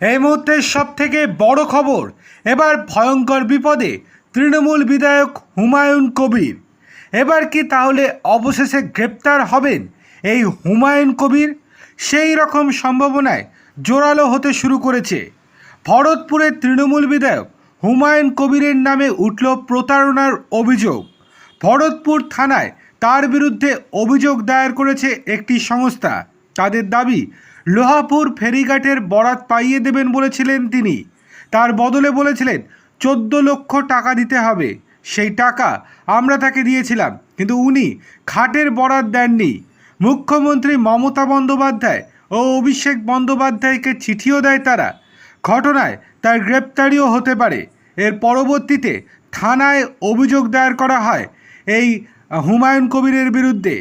এই মুহূর্তের সব থেকে বড় খবর, এবার ভয়ঙ্কর বিপদে তৃণমূল বিধায়ক হুমায়ুন কবির। এবার কি তাহলে অবশেষে গ্রেপ্তার হবেন এই হুমায়ুন কবির? সেই রকম সম্ভাবনায় জোরালো হতে শুরু করেছে। ভরতপুরের তৃণমূল বিধায়ক হুমায়ুন কবিরের নামে উঠল প্রতারণার অভিযোগ। ভরতপুর থানায় তার বিরুদ্ধে অভিযোগ দায়ের করেছে একটি সংস্থা। তাদের দাবি লোহাপুর ফেরিঘাটের বরাত পাইয়ে দেবেন বলেছিলেন তিনি। তার বদলে বলেছিলেন, চোদ্দ লক্ষ টাকা দিতে হবে। সেই টাকা আমরা তাকে দিয়েছিলাম, কিন্তু উনি খাটের বরাত দেননি। মুখ্যমন্ত্রী মমতা বন্দ্যোপাধ্যায় ও অভিষেক বন্দ্যোপাধ্যায়কে চিঠিও দেয় তারা। ঘটনায় তার গ্রেপ্তারিও হতে পারে। এর পরবর্তীতে থানায় অভিযোগ দায়ের করা হয় এই হুমায়ুন কবিরের বিরুদ্ধে।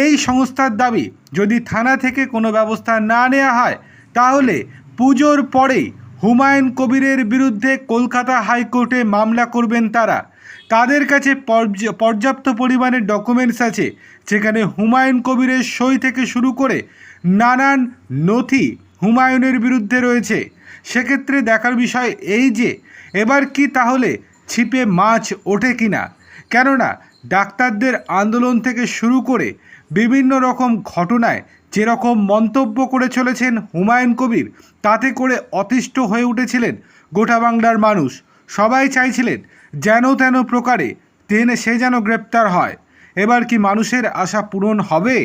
এই সংস্থার দাবি যদি থানা থেকে কোনো ব্যবস্থা না নেওয়া হয়, তাহলে পুজোর পরেই হুমায়ুন কবিরের বিরুদ্ধে কলকাতা হাইকোর্টে মামলা করবেন তারা। তাদের কাছে পর্য- পর্যাপ্ত পরিমাণে ডকুমেন্টস আছে, যেখানে হুমায়ুন কবিরের সই থেকে শুরু করে নানান নথি হুমায়ুনের বিরুদ্ধে রয়েছে। সেক্ষেত্রে দেখার বিষয় এই যে, এবার কি তাহলে ছিপে মাছ ওঠে কিনা? কেননা ডাক্তারদের আন্দোলন থেকে শুরু করে বিভিন্ন রকম ঘটনায় যেরকম মন্তব্য করে চলেছেন হুমায়ুন কবির, তাতে করে অতিষ্ঠ হয়ে উঠেছিলেন গোটা বাংলার মানুষ। সবাই চাইছিলেন যেন তেন প্রকারে তেনে সে যেন গ্রেপ্তার হয়। এবার কি মানুষের আশা পূরণ হবে?